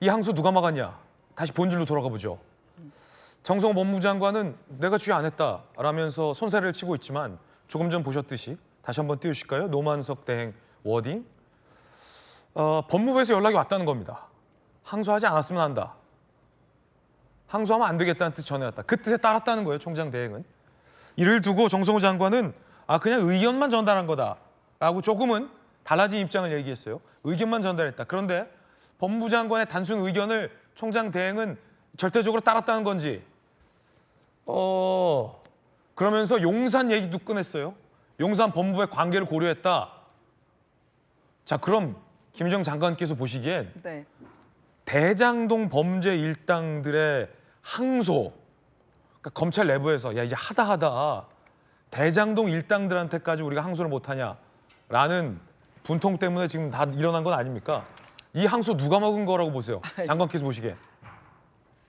이 항소 누가 막았냐? 다시 본질로 돌아가 보죠. 정성 법무부 장관은 내가 주의 안 했다라면서 손사래를 치고 있지만 조금 전 보셨듯이 다시 한번 띄우실까요? 노만석 대행 워딩. 어, 법무부에서 연락이 왔다는 겁니다. 항소하지 않았으면 한다. 항소하면 안 되겠다는 뜻 전해왔다. 그 뜻에 따랐다는 거예요, 총장 대행은. 이를 두고 정성호 장관은 아 그냥 의견만 전달한 거다라고 조금은 달라진 입장을 얘기했어요. 의견만 전달했다. 그런데 법무부 장관의 단순 의견을 총장 대행은 절대적으로 따랐다는 건지 어 그러면서 용산 얘기도 꺼냈어요. 용산 법무부의 관계를 고려했다. 자 그럼 김정 장관께서 보시기엔 네. 대장동 범죄 일당들의 항소 그러니까 검찰 내부에서 야 이제 하다 하다 대장동 일당들한테까지 우리가 항소를 못하냐라는 분통 때문에 지금 다 일어난 건 아닙니까? 이 항소 누가 먹은 거라고 보세요? 장관께서 보시기에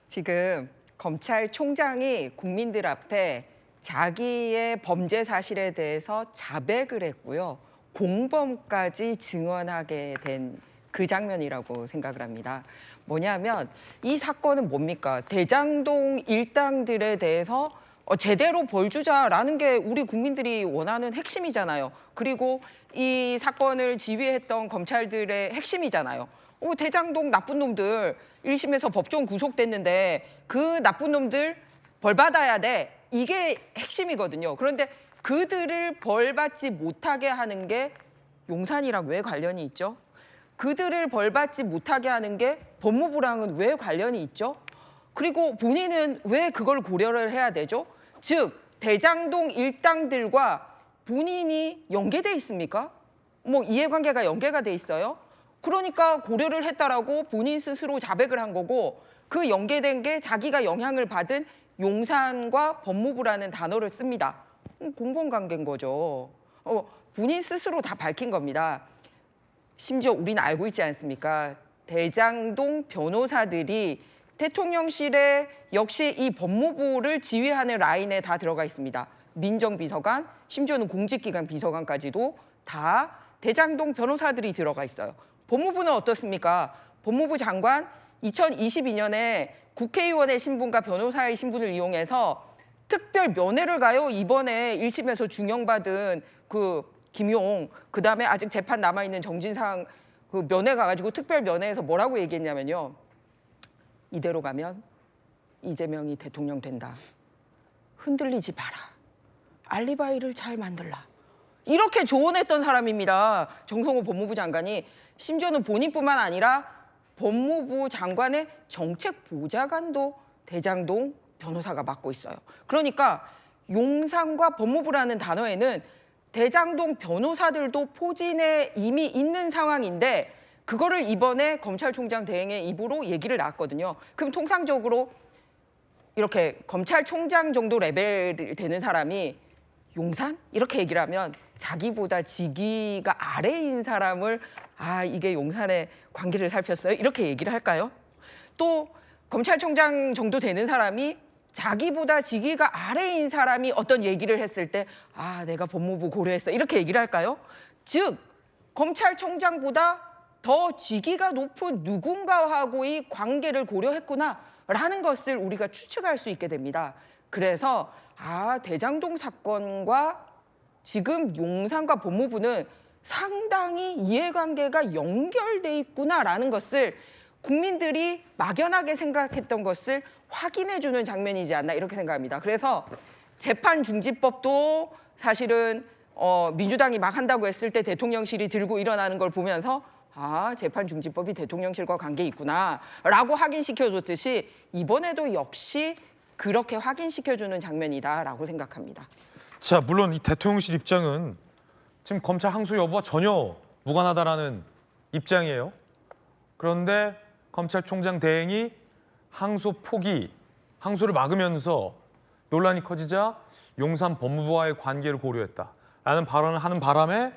지금 검찰총장이 국민들 앞에 자기의 범죄 사실에 대해서 자백을 했고요. 공범까지 증언하게 된 그 장면이라고 생각을 합니다. 뭐냐면 이 사건은 뭡니까? 대장동 일당들에 대해서 어, 제대로 벌 주자라는 게 우리 국민들이 원하는 핵심이잖아요. 그리고 이 사건을 지휘했던 검찰들의 핵심이잖아요. 어, 대장동 나쁜 놈들 1심에서 법정 구속됐는데 그 나쁜 놈들 벌 받아야 돼. 이게 핵심이거든요. 그런데 그들을 벌 받지 못하게 하는 게 용산이랑 왜 관련이 있죠? 그들을 벌 받지 못하게 하는 게 법무부랑은 왜 관련이 있죠? 그리고 본인은 왜 그걸 고려를 해야 되죠? 즉 대장동 일당들과 본인이 연계돼 있습니까? 뭐 이해관계가 연계가 돼 있어요? 그러니까 고려를 했다라고 본인 스스로 자백을 한 거고 그 연계된 게 자기가 영향을 받은 용산과 법무부라는 단어를 씁니다. 음, 공범관계인 거죠. 어, 본인 스스로 다 밝힌 겁니다. 심지어 우리는 알고 있지 않습니까? 대장동 변호사들이 대통령실에 역시 이 법무부를 지휘하는 라인에 다 들어가 있습니다. 민정비서관, 심지어는 공직기관 비서관까지도 다 대장동 변호사들이 들어가 있어요. 법무부는 어떻습니까? 법무부 장관 2022년에 국회의원의 신분과 변호사의 신분을 이용해서 특별 면회를 가요. 이번에 1심에서 중형받은 그 김용 그 다음에 아직 재판 남아 있는 정진상 그 면회 가가지고 특별 면회에서 뭐라고 얘기했냐면요. 이대로 가면 이재명이 대통령 된다. 흔들리지 마라. 알리바이를 잘 만들라. 이렇게 조언했던 사람입니다. 정성호 법무부 장관이 심지어는 본인뿐만 아니라 법무부 장관의 정책 보좌관도 대장동 변호사가 맡고 있어요. 그러니까 용산과 법무부라는 단어에는 대장동 변호사들도 포진에 이미 있는 상황인데 그거를 이번에 검찰총장 대행의 입으로 얘기를 나왔거든요. 그럼 통상적으로 이렇게 검찰총장 정도 레벨 되는 사람이 용산 이렇게 얘기를 하면 자기보다 직위가 아래인 사람을 아 이게 용산의 관계를 살폈어요 이렇게 얘기를 할까요? 또 검찰총장 정도 되는 사람이 자기보다 직위가 아래인 사람이 어떤 얘기를 했을 때 아 내가 법무부 고려했어 이렇게 얘기를 할까요? 즉 검찰총장보다 더 직위가 높은 누군가하고의 관계를 고려했구나 라는 것을 우리가 추측할 수 있게 됩니다. 그래서 아 대장동 사건과 지금 용산과 법무부는 상당히 이해관계가 연결돼 있구나라는 것을 국민들이 막연하게 생각했던 것을 확인해 주는 장면이지 않나 이렇게 생각합니다. 그래서 재판 중지법도 사실은 어, 민주당이 막 한다고 했을 때 대통령실이 들고 일어나는 걸 보면서 아 재판 중지법이 대통령실과 관계 있구나라고 확인시켜줬듯이 이번에도 역시 그렇게 확인시켜주는 장면이다라고 생각합니다. 자 물론 이 대통령실 입장은 지금 검찰 항소 여부와 전혀 무관하다라는 입장이에요. 그런데 검찰총장 대행이 항소 포기, 항소를 막으면서 논란이 커지자 용산 법무부와의 관계를 고려했다라는 발언을 하는 바람에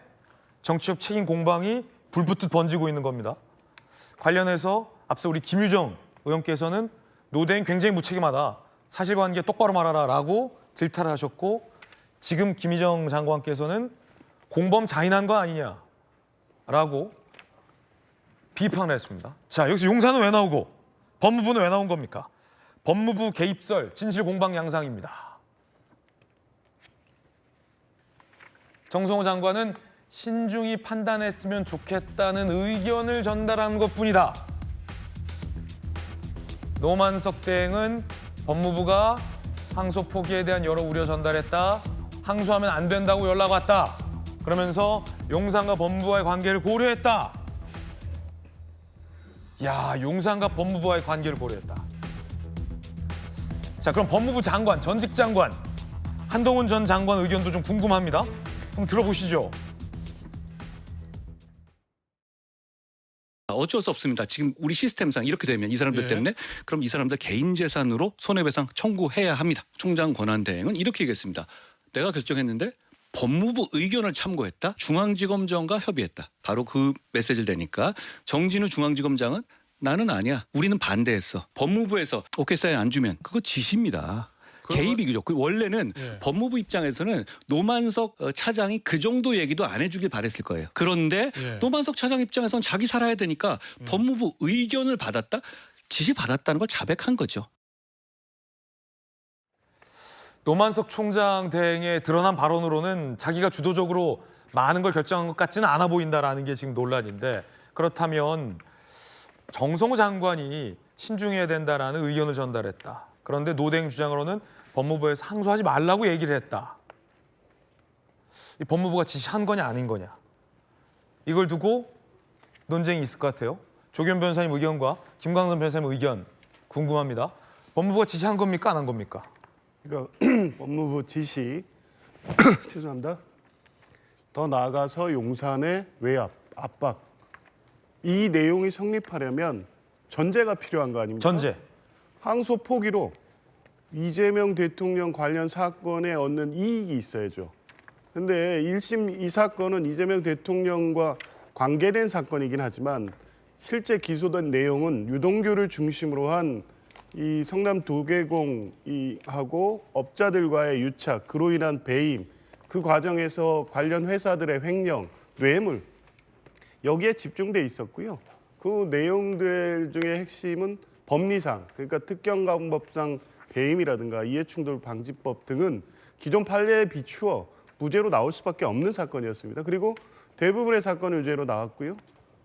정치적 책임 공방이 불붙듯 번지고 있는 겁니다. 관련해서 앞서 우리 김유정 의원께서는 노대행 굉장히 무책임하다. 사실관계 똑바로 말하라라고 질타를 하셨고 지금 김희정 장관께서는 공범 자인한 거 아니냐라고 비판을 했습니다. 자, 여기서 용산은 왜 나오고 법무부는 왜 나온 겁니까? 법무부 개입설 진실 공방 양상입니다. 정성호 장관은 신중히 판단했으면 좋겠다는 의견을 전달한 것뿐이다. 노만석 대행은 법무부가 항소 포기에 대한 여러 우려 전달했다. 항소하면 안 된다고 연락 왔다. 그러면서 용산과 법무부와의 관계를 고려했다. 야, 용산과 법무부와의 관계를 고려했다. 자, 그럼 법무부 장관, 전직 장관 한동훈 전 장관 의견도 좀 궁금합니다. 한번 들어보시죠. 어쩔 수 없습니다. 지금 우리 시스템상 이렇게 되면 이 사람들 예. 때문에 그럼 이 사람들 개인 재산으로 손해배상 청구해야 합니다. 총장 권한 대행은 이렇게 얘기했습니다. 내가 결정했는데 법무부 의견을 참고했다. 중앙지검장과 협의했다. 바로 그 메시지를 내니까 정진우 중앙지검장은 나는 아니야. 우리는 반대했어. 법무부에서 오케이 사인 안 주면 그거 지시입니다. 개입이죠. 그 원래는 예. 법무부 입장에서는 노만석 어, 차장이 그 정도 얘기도 안 해주길 바랬을 거예요. 그런데 예. 노만석 차장 입장에서는 자기 살아야 되니까 법무부 의견을 받았다, 지시 받았다는 걸 자백한 거죠. 노만석 총장 대행의 드러난 발언으로는 자기가 주도적으로 많은 걸 결정한 것 같지는 않아 보인다라는 게 지금 논란인데 그렇다면 정성호 장관이 신중해야 된다라는 의견을 전달했다. 그런데 노대행 주장으로는 법무부에서 항소하지 말라고 얘기를 했다. 이 법무부가 지시한 거냐 아닌 거냐. 이걸 두고 논쟁이 있을 것 같아요. 조견 변호사님 의견과 김광선 변호사님 의견 궁금합니다. 법무부가 지시한 겁니까 안 한 겁니까? 그러니까 법무부 지시 죄송합니다. 더 나아가서 용산의 외압, 압박 이 내용이 성립하려면 전제가 필요한 거 아닙니까? 전제. 항소 포기로 이재명 대통령 관련 사건에 얻는 이익이 있어야죠. 근데 1심 이 사건은 이재명 대통령과 관계된 사건이긴 하지만 실제 기소된 내용은 유동규를 중심으로 한 이 성남 도계공이하고 업자들과의 유착, 그로 인한 배임, 그 과정에서 관련 회사들의 횡령, 뇌물 여기에 집중돼 있었고요. 그 내용들 중에 핵심은 법리상, 그러니까 특경강법상 배임이라든가 이해충돌 방지법 등은 기존 판례에 비추어 무죄로 나올 수밖에 없는 사건이었습니다. 그리고 대부분의 사건은 유죄로 나왔고요.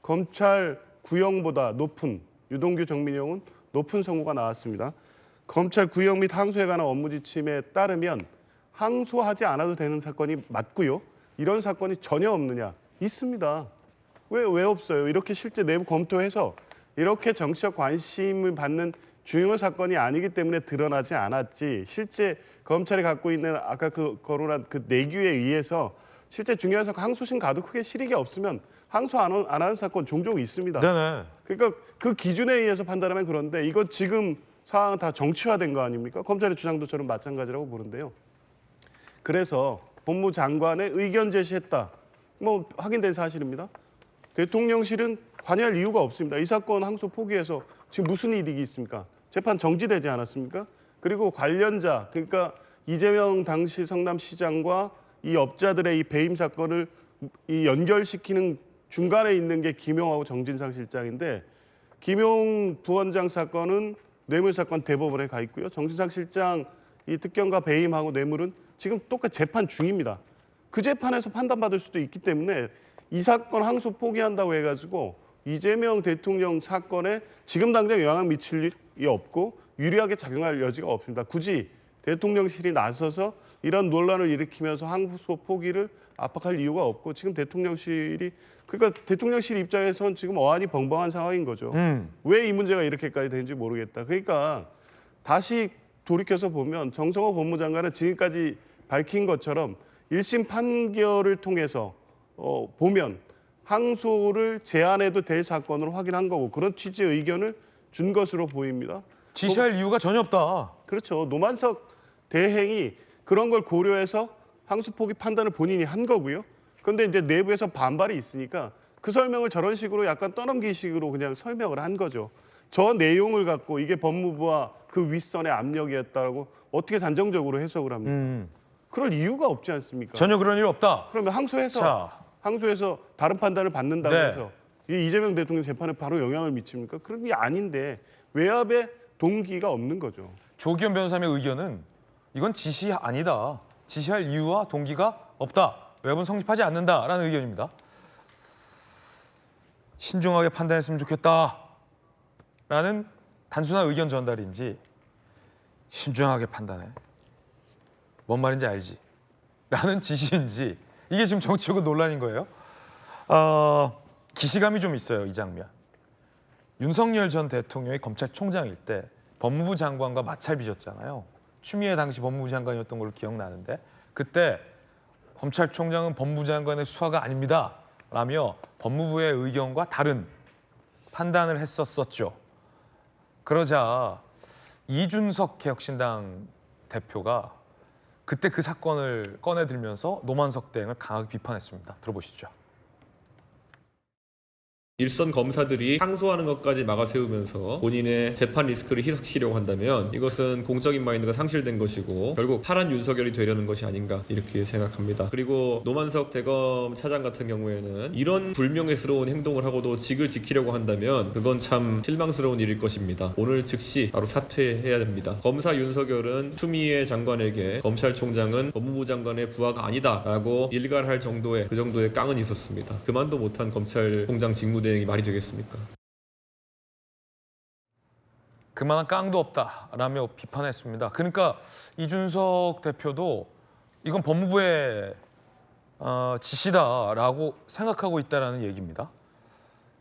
검찰 구형보다 높은 유동규 정민영은 높은 선고가 나왔습니다. 검찰 구형 및 항소에 관한 업무 지침에 따르면 항소하지 않아도 되는 사건이 맞고요. 이런 사건이 전혀 없느냐? 있습니다. 왜, 왜 없어요? 이렇게 실제 내부 검토해서 이렇게 정치적 관심을 받는 중요한 사건이 아니기 때문에 드러나지 않았지. 실제 검찰이 갖고 있는 아까 그 거론한 그 내규에 의해서 실제 중요한 사건 항소심 가도 크게 실익이 없으면 항소 안, 하- 안 하는 사건 종종 있습니다. 네네. 그러니까 그 기준에 의해서 판단하면 그런데 이건 지금 상황은 다 정치화된 거 아닙니까? 검찰의 주장도 저는 마찬가지라고 보는데요. 그래서 법무 장관의 의견 제시했다. 뭐 확인된 사실입니다. 대통령실은 관여할 이유가 없습니다. 이 사건 항소 포기해서 지금 무슨 이득이 있습니까? 재판 정지되지 않았습니까? 그리고 관련자 그러니까 이재명 당시 성남시장과 이 업자들의 이 배임 사건을 이 연결시키는 중간에 있는 게 김용하고 정진상 실장인데 김용 부원장 사건은 뇌물 사건 대법원에 가 있고요. 정진상 실장 이 특경과 배임하고 뇌물은 지금 똑같이 재판 중입니다. 그 재판에서 판단받을 수도 있기 때문에 이 사건 항소 포기한다고 해가지고 이재명 대통령 사건에 지금 당장 영향을 미칠 일이 없고 유리하게 작용할 여지가 없습니다. 굳이 대통령실이 나서서 이런 논란을 일으키면서 항소 포기를 압박할 이유가 없고 지금 대통령실이 그러니까 대통령실 입장에선 지금 어안이 벙벙한 상황인 거죠. 음. 왜이 문제가 이렇게까지 되는지 모르겠다. 그러니까 다시 돌이켜서 보면 정성호 법무장관은 지금까지 밝힌 것처럼 1심 판결을 통해서 어, 보면 항소를 제한해도 될 사건으로 확인한 거고 그런 취지의 의견을 준 것으로 보입니다. 지시할 이유가 전혀 없다. 그렇죠. 노만석 대행이 그런 걸 고려해서 항소 포기 판단을 본인이 한 거고요. 그런데 이제 내부에서 반발이 있으니까 그 설명을 저런 식으로 약간 떠넘기식으로 그냥 설명을 한 거죠. 저 내용을 갖고 이게 법무부와 그 윗선의 압력이었다고 어떻게 단정적으로 해석을 합니까? 음. 그럴 이유가 없지 않습니까? 전혀 그런 일 없다. 그러면 항소해서 자, 항소해서 다른 판단을 받는다고 네. 해서 이게 이재명 대통령 재판에 바로 영향을 미칩니까? 그런 게 아닌데 외압의 동기가 없는 거죠. 조기현 변호사의 의견은 이건 지시 아니다. 지시할 이유와 동기가 없다. 외압은 성립하지 않는다라는 의견입니다. 신중하게 판단했으면 좋겠다라는 단순한 의견 전달인지 신중하게 판단해. 뭔 말인지 알지? 라는 지시인지 이게 지금 정치적인 논란인 거예요. 어, 기시감이 좀 있어요 이 장면. 윤석열 전 대통령이 검찰총장일 때 법무부 장관과 마찰 빚었잖아요. 추미애 당시 법무부 장관이었던 걸로 기억나는데 그때 검찰총장은 법무부 장관의 수사가 아닙니다. 라며 법무부의 의견과 다른 판단을 했었었죠. 그러자 이준석 개혁신당 대표가 그때 그 사건을 꺼내들면서 노만석 대행을 강하게 비판했습니다. 들어보시죠. 일선 검사들이 항소하는 것까지 막아세우면서 본인의 재판 리스크를 희석시려고 한다면 이것은 공적인 마인드가 상실된 것이고 결국 파란 윤석열이 되려는 것이 아닌가 이렇게 생각합니다. 그리고 노만석 대검 차장 같은 경우에는 이런 불명예스러운 행동을 하고도 직을 지키려고 한다면 그건 참 실망스러운 일일 것입니다. 오늘 즉시 바로 사퇴해야 됩니다. 검사 윤석열은 추미애 장관에게 검찰총장은 법무부 장관의 부하가 아니다라고 일갈할 정도의 그 정도의 깡은 있었습니다. 그만도 못한 검찰총장 직무대 행이 말이 되겠습니까? 그만한 깡도 없다라며 비판했습니다. 그러니까 이준석 대표도 이건 법무부의 어, 지시다라고 생각하고 있다라는 얘기입니다.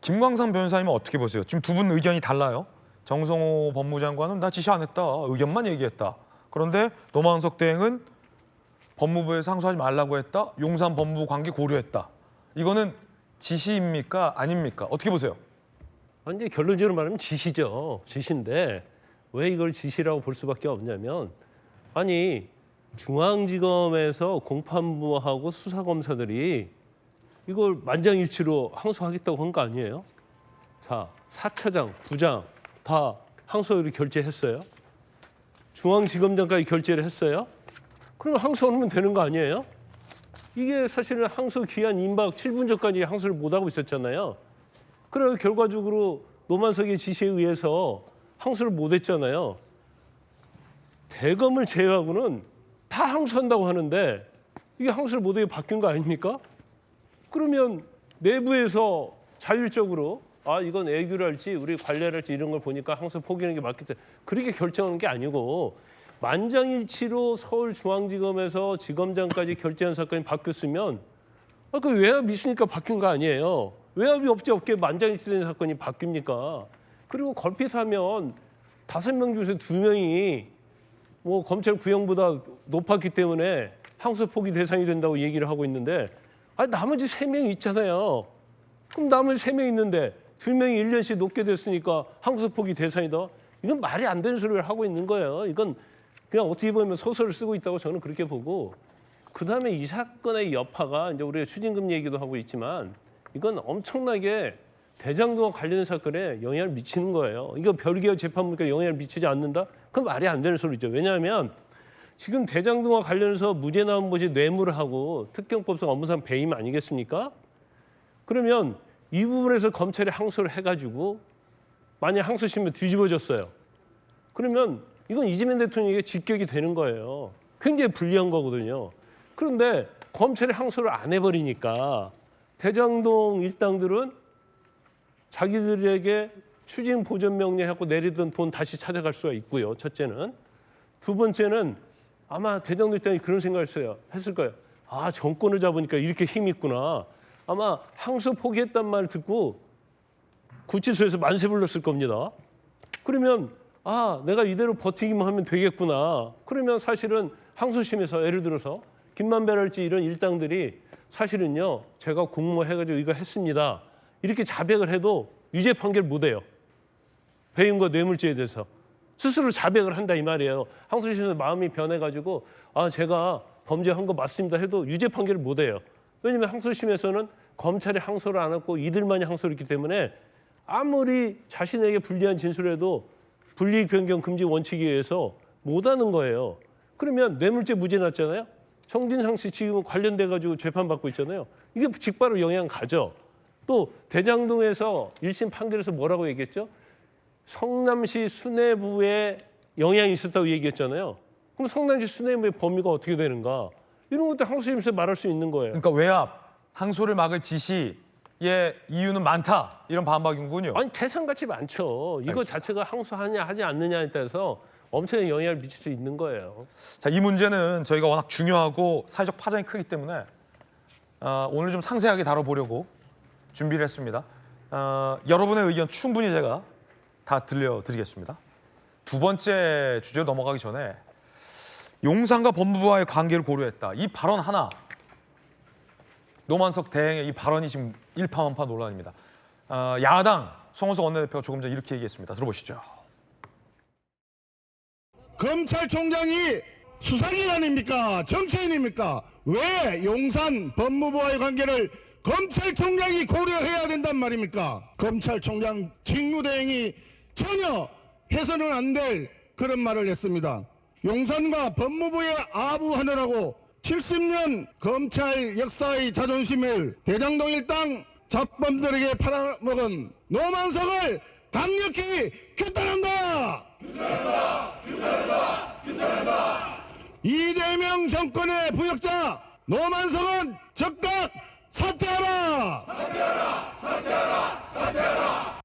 김광삼 변호사님은 어떻게 보세요? 지금 두 분 의견이 달라요. 정성호 법무장관은 나 지시 안 했다. 의견만 얘기했다. 그런데 노만석 대행은 법무부에 상소하지 말라고 했다. 용산 법무부 관계 고려했다. 이거는 지시입니까? 아닙니까? 어떻게 보세요? 아니, 결론적으로 말하면 지시죠. 지시인데 왜 이걸 지시라고 볼 수밖에 없냐면 아니 중앙지검에서 공판부하고 수사검사들이 이걸 만장일치로 항소하겠다고 한 거 아니에요? 자, 사차장, 부장 다 항소를 결재했어요. 중앙지검장까지 결재를 했어요. 그러면 항소하면 되는 거 아니에요? 이게 사실은 항소 기한 임박 7분 전까지 항소를 못 하고 있었잖아요. 그래서 결과적으로 노만석의 지시에 의해서 항소를 못 했잖아요. 대검을 제외하고는 다 항소한다고 하는데 이게 항소를 못하게 바뀐 거 아닙니까? 그러면 내부에서 자율적으로 아 이건 애교를 할지 우리 할지 이런 걸 보니까 항소 포기하는 게 맞겠어요. 그렇게 결정하는 게 아니고 만장일치로 서울중앙지검에서 지검장까지 결재한 사건이 바뀌었으면 아, 그 외압이 있으니까 바뀐 거 아니에요. 외압이 없지 없게 만장일치된 사건이 바뀝니까? 그리고 걸핏하면 다섯 명 중에서 두 명이 뭐 검찰 구형보다 높았기 때문에 항소 포기 대상이 된다고 얘기를 하고 있는데 아 나머지 세 명 있잖아요. 그럼 나머지 세 명 있는데 두 명이 1년씩 높게 됐으니까 항소 포기 대상이다. 이건 말이 안 되는 소리를 하고 있는 거예요. 이건 그냥 어떻게 보면 소설을 쓰고 있다고 저는 그렇게 보고 그다음에 이 사건의 여파가 이제 우리가 추징금 얘기도 하고 있지만 이건 엄청나게 대장동과 관련된 사건에 영향을 미치는 거예요. 이거 별개의 재판부니까 영향을 미치지 않는다? 그건 말이 안 되는 소리죠. 왜냐하면 지금 대장동과 관련해서 무죄 나온 것이 뇌물하고 특경법상 업무상 배임 아니겠습니까? 그러면 이 부분에서 검찰이 항소를 해가지고 만약 항소심에 뒤집어졌어요. 그러면 이건 이재명 대통령에게 직격이 되는 거예요. 굉장히 불리한 거거든요. 그런데 검찰이 항소를 안 해버리니까 대장동 일당들은 자기들에게 추징 보전 명령하고 내리던 돈 다시 찾아갈 수가 있고요. 첫째는 두 번째는 아마 대장동 일당이 그런 생각을 했어요. 했을 거예요. 아 정권을 잡으니까 이렇게 힘 있구나. 아마 항소 포기했단 말 듣고 구치소에서 만세 불렀을 겁니다. 그러면 아 내가 이대로 버티기만 하면 되겠구나. 그러면 사실은 항소심에서 예를 들어서 김만배랄지 이런 일당들이 사실은요 제가 공모해가지고 이거 했습니다. 이렇게 자백을 해도 유죄 판결 못 해요. 배임과 뇌물죄에 대해서 스스로 자백을 한다 이 말이에요. 항소심에서 마음이 변해가지고 아 제가 범죄한 거 맞습니다 해도 유죄 판결을 못 해요. 왜냐하면 항소심에서는 검찰이 항소를 안 하고 이들만이 항소를 했기 때문에 아무리 자신에게 불리한 진술해도 불이익 변경 금지 원칙에 의해서 못하는 거예요. 그러면 뇌물죄 무죄 났잖아요. 정진상 씨 지금 관련돼 가지고 재판 받고 있잖아요. 이게 직바로 영향 가죠. 또 대장동에서 1심 판결에서 뭐라고 얘기했죠? 성남시 수뇌부에 영향이 있었다고 얘기했잖아요. 그럼 성남시 수뇌부의 범위가 어떻게 되는가? 이런 것도 항소심에서 말할 수 있는 거예요. 그러니까 외압 항소를 막을 지시 의 이유는 많다 이런 반박이군요. 아니 대상같이 많죠. 이거 자체가 항소하냐 하지 않느냐에 따라서 엄청난 영향을 미칠 수 있는 거예요. 자, 이 문제는 저희가 워낙 중요하고 사회적 파장이 크기 때문에 어, 오늘 좀 상세하게 다뤄보려고 준비를 했습니다. 어, 여러분의 의견 충분히 제가 다 들려드리겠습니다. 두 번째 주제로 넘어가기 전에 용산과 법무부와의 관계를 고려했다. 이 발언 하나 노만석 대행의 이 발언이 지금 일파만파 논란입니다. 어, 야당 송원석 원내대표가 조금 전 이렇게 얘기했습니다. 들어보시죠. 검찰총장이 아닙니까? 정치인입니까? 왜 용산 법무부와의 관계를 검찰총장이 고려해야 된단 말입니까? 검찰총장 직무대행이 전혀 해서는 안 될 그런 말을 했습니다. 용산과 법무부에 아부하느라고 70년 검찰 역사의 자존심을 대장동 일당 잡범들에게 팔아먹은 노만석을 강력히 규탄한다! 이재명 정권의 부역자 노만석은 즉각 사퇴하라! 사퇴하라! 사퇴하라! 사퇴하라!